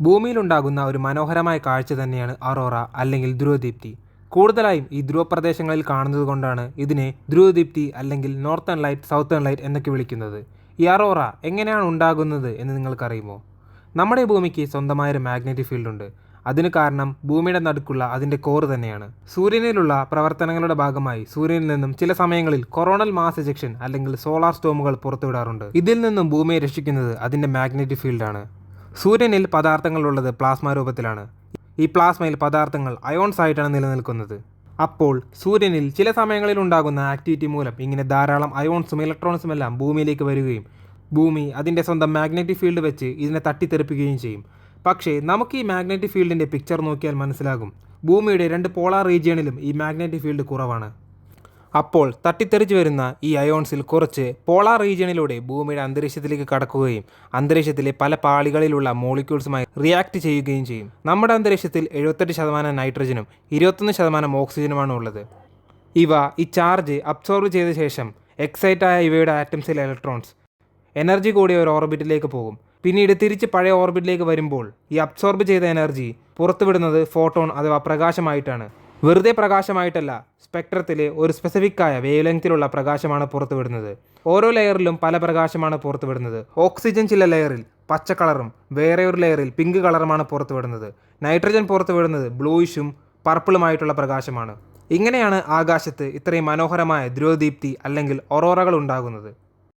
ഭൂമിയിലുണ്ടാകുന്ന ഒരു മനോഹരമായ കാഴ്ച തന്നെയാണ് അറോറ അല്ലെങ്കിൽ ധ്രുവദീപ്തി. കൂടുതലായും ഈ ധ്രുവപ്രദേശങ്ങളിൽ കാണുന്നത് കൊണ്ടാണ് ഇതിനെ ധ്രുവദീപ്തി അല്ലെങ്കിൽ നോർത്തേൺ ലൈറ്റ് സൗത്തേൺ ലൈറ്റ് എന്നൊക്കെ വിളിക്കുന്നത്. ഈ അറോറ എങ്ങനെയാണ് ഉണ്ടാകുന്നത് എന്ന് നിങ്ങൾക്കറിയുമോ? നമ്മുടെ ഭൂമിക്ക് സ്വന്തമായൊരു മാഗ്നറ്റിക് ഫീൽഡ് ഉണ്ട്. അതിന് കാരണം ഭൂമിയുടെ നടുക്കുള്ള അതിന്റെ കോറ് തന്നെയാണ്. സൂര്യനിലുള്ള പ്രവർത്തനങ്ങളുടെ ഭാഗമായി സൂര്യനിൽ നിന്നും ചില സമയങ്ങളിൽ കൊറോണൽ മാസ് എജക്ഷൻ അല്ലെങ്കിൽ സോളാർ സ്റ്റോമുകൾ പുറത്തുവിടാറുണ്ട്. ഇതിൽ നിന്നും ഭൂമിയെ രക്ഷിക്കുന്നത് അതിന്റെ മാഗ്നറ്റിക് ഫീൽഡാണ്. സൂര്യനിൽ പദാർത്ഥങ്ങളുള്ളത് പ്ലാസ്മ രൂപത്തിലാണ്. ഈ പ്ലാസ്മയിൽ പദാർത്ഥങ്ങൾ അയോൺസ് ആയിട്ടാണ് നിലനിൽക്കുന്നത്. അപ്പോൾ സൂര്യനിൽ ചില സമയങ്ങളിൽ ഉണ്ടാകുന്ന ആക്ടിവിറ്റി മൂലം ഇങ്ങനെ ധാരാളം അയോൺസും ഇലക്ട്രോൺസും എല്ലാം ഭൂമിയിലേക്ക് വരികയും ഭൂമി അതിന്റെ സ്വന്തം മാഗ്നറ്റിക് ഫീൽഡ് വെച്ച് ഇതിനെ തട്ടിത്തെറിപ്പിക്കുകയും ചെയ്യും. പക്ഷേ നമുക്ക് ഈ മാഗ്നറ്റിക് ഫീൽഡിന്റെ പിക്ചർ നോക്കിയാൽ മനസ്സിലാകും. ഭൂമിയുടെ രണ്ട് പോളാർ റീജിയണിലും ഈ മാഗ്നറ്റിക് ഫീൽഡ് കുറവാണ്. അപ്പോൾ തട്ടിത്തെറിച്ച് വരുന്ന ഈ അയോൺസിൽ കുറച്ച് പോളാർ റീജിയണിലൂടെ ഭൂമിയുടെ അന്തരീക്ഷത്തിലേക്ക് കടക്കുകയും അന്തരീക്ഷത്തിലെ പല പാളികളിലുള്ള മോളിക്യൂൾസുമായി റിയാക്ട് ചെയ്യുകയും ചെയ്യും. നമ്മുടെ അന്തരീക്ഷത്തിൽ എഴുപത്തെട്ട് ശതമാനം നൈട്രജനും ഇരുപത്തൊന്ന് ശതമാനം ഓക്സിജനുമാണ് ഉള്ളത്. ഇവ ഈ ചാർജ് അബ്സോർവ് ചെയ്ത ശേഷം എക്സൈറ്റായ ഇവയുടെ ആറ്റംസിലെ ഇലക്ട്രോൺസ് എനർജി കൂടിയ ഒരു ഓർബിറ്റിലേക്ക് പോകും. പിന്നീട് തിരിച്ച് പഴയ ഓർബിറ്റിലേക്ക് വരുമ്പോൾ ഈ അബ്സോർബ് ചെയ്ത എനർജി പുറത്തുവിടുന്നത് ഫോട്ടോൺ അഥവാ പ്രകാശമായിട്ടാണ്. വെറുതെ പ്രകാശമായിട്ടല്ല സ്പെക്ട്രത്തിൽ ഒരു സ്പെസിഫിക് ആയ വേവ് ലെങ്തിലുള്ള പ്രകാശമാണ് പുറത്തുവിടുന്നത്. ഓരോ ലെയറിലും പല പ്രകാശമാണ് പുറത്തുവിടുന്നത്. ഓക്സിജൻ ചില ലെയറിൽ പച്ച കളറും വേറെ ഒരു ലെയറിൽ പിങ്ക് കളറുമാണ് പുറത്തുവിടുന്നത്. നൈട്രജൻ പുറത്തുവിടുന്നത് ബ്ലൂയിഷും പർപ്പിളുമായിട്ടുള്ള പ്രകാശമാണ്. ഇങ്ങനെയാണ് ആകാശത്ത് ഇത്രയും മനോഹരമായ ധ്രുവദീപ്തി അല്ലെങ്കിൽ ഒറോറകൾ ഉണ്ടാകുന്നത്.